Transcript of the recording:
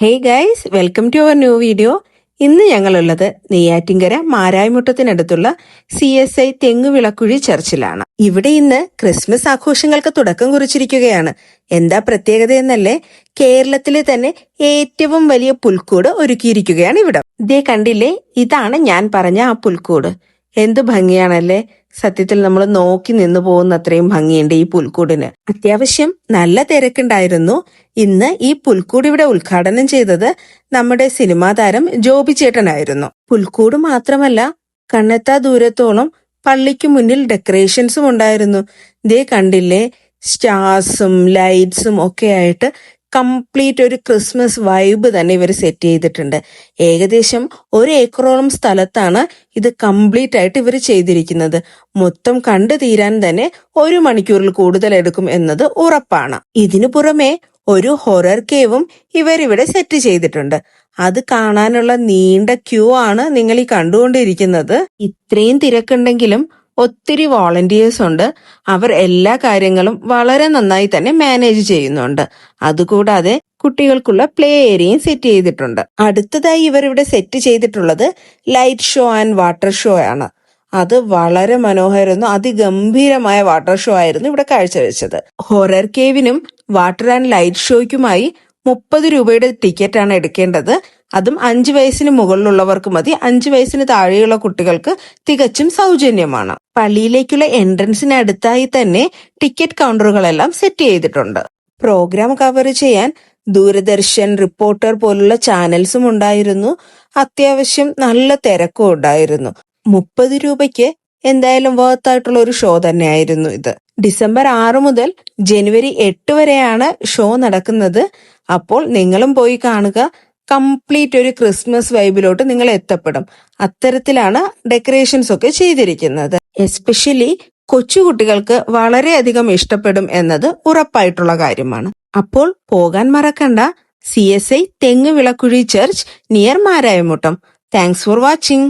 Hey guys welcome to our new video ഇന്ന് ഞങ്ങളുള്ളത് നെയ്യാറ്റിങ്കര മാരായ്മുട്ടത്തിനടുത്തുള്ള സി എസ് ഐ തെങ്ങുവിളക്കുഴി ചർച്ചിലാണ്. ഇവിടെ ഇന്ന് ക്രിസ്മസ് ആഘോഷങ്ങൾക്ക് തുടക്കം കുറിച്ചിരിക്കുകയാണ്. എന്താ പ്രത്യേകത എന്നല്ലേ? കേരളത്തിലെ തന്നെ ഏറ്റവും വലിയ പുൽക്കൂട് ഒരുക്കിയിരിക്കുകയാണ് ഇവിടെ. ഇതേ കണ്ടില്ലേ? ഇതാണ് ഞാൻ പറഞ്ഞ ആ പുൽക്കൂട്. എന്തു ഭംഗിയാണല്ലേ? സത്യത്തിൽ നമ്മൾ നോക്കി നിന്നു പോകുന്ന അത്രയും ഭംഗിയുണ്ട് ഈ പുൽക്കൂടിന്. അത്യാവശ്യം നല്ല തിരക്കുണ്ടായിരുന്നു. ഇന്ന് ഈ പുൽക്കൂട് ഇവിടെ ഉദ്ഘാടനം ചെയ്തത് നമ്മുടെ സിനിമാ താരം ജോബി ചേട്ടനായിരുന്നു. പുൽക്കൂട് മാത്രമല്ല കണ്ണെത്താ ദൂരത്തോളം പള്ളിക്ക് മുന്നിൽ ഡെക്കറേഷൻസും ഉണ്ടായിരുന്നു. ദേ കണ്ടില്ലേ സ്റ്റാർസും ലൈറ്റ്സും ഒക്കെ ആയിട്ട് കംപ്ലീറ്റ് ഒരു ക്രിസ്മസ് വൈബ് തന്നെ ഇവർ സെറ്റ് ചെയ്തിട്ടുണ്ട്. ഏകദേശം ഒരു ഏക്കറോളം സ്ഥലത്താണ് ഇത് കംപ്ലീറ്റ് ആയിട്ട് ഇവർ ചെയ്തിരിക്കുന്നത്. മൊത്തം കണ്ടു തീരാൻ തന്നെ ഒരു മണിക്കൂറിൽ കൂടുതൽ എടുക്കും എന്നത് ഉറപ്പാണ്. ഇതിനു പുറമെ ഒരു ഹൊറർ കേവും ഇവരിവിടെ സെറ്റ് ചെയ്തിട്ടുണ്ട്. അത് കാണാനുള്ള നീണ്ട ക്യൂ ആണ് നിങ്ങൾ ഈ കണ്ടുകൊണ്ടിരിക്കുന്നത്. ഇത്രയും തിരക്കുണ്ടെങ്കിലും ഒത്തിരി വോളണ്ടിയേഴ്സ് ഉണ്ട്. അവർ എല്ലാ കാര്യങ്ങളും വളരെ നന്നായി തന്നെ മാനേജ് ചെയ്യുന്നുണ്ട്. അതുകൂടാതെ കുട്ടികൾക്കുള്ള പ്ലേ ഏരിയയും സെറ്റ് ചെയ്തിട്ടുണ്ട്. അടുത്തതായി ഇവർ ഇവിടെ സെറ്റ് ചെയ്തിട്ടുള്ളത് light show and water show ആണ്. അത് വളരെ മനോഹരമായിരുന്നു അതിഗംഭീരമായ വാട്ടർ ഷോ ആയിരുന്നു ഇവിടെ കാഴ്ചവെച്ചത്. ഹൊറർ കേവിനും വാട്ടർ ആൻഡ് ലൈറ്റ് ഷോയ്ക്കുമായി മുപ്പത് രൂപയുടെ ടിക്കറ്റ് ആണ് എടുക്കേണ്ടത്. അതും അഞ്ച് വയസ്സിന് മുകളിലുള്ളവർക്ക് മതി. അഞ്ച് വയസ്സിന് താഴെയുള്ള കുട്ടികൾക്ക് തികച്ചും സൗജന്യമാണ്. പള്ളിയിലേക്കുള്ള എൻട്രൻസിന് അടുത്തായി തന്നെ ടിക്കറ്റ് കൗണ്ടറുകളെല്ലാം സെറ്റ് ചെയ്തിട്ടുണ്ട്. പ്രോഗ്രാം കവർ ചെയ്യാൻ ദൂരദർശൻ റിപ്പോർട്ടർ പോലുള്ള ചാനൽസും ഉണ്ടായിരുന്നു. അത്യാവശ്യം നല്ല തിരക്കും ഉണ്ടായിരുന്നു. മുപ്പത് രൂപയ്ക്ക് എന്തായാലും വേർത്തായിട്ടുള്ള ഒരു ഷോ തന്നെയായിരുന്നു ഇത്. ഡിസംബർ ആറ് മുതൽ ജനുവരി എട്ട് വരെയാണ് ഷോ നടക്കുന്നത്. അപ്പോൾ നിങ്ങളും പോയി കാണുക. കംപ്ലീറ്റ് ഒരു ക്രിസ്മസ് വൈബിലോട്ട് നിങ്ങൾ എത്തപ്പെടും. അത്തരത്തിലാണ് ഡെക്കറേഷൻസ് ഒക്കെ ചെയ്തിരിക്കുന്നത്. എസ്പെഷ്യലി കൊച്ചുകുട്ടികൾക്ക് വളരെയധികം ഇഷ്ടപ്പെടും എന്നത് ഉറപ്പായിട്ടുള്ള കാര്യമാണ്. അപ്പോൾ പോകാൻ മറക്കണ്ട. C S I Thengu Vilakkuzhi church near Marayamuttam. Thanks for watching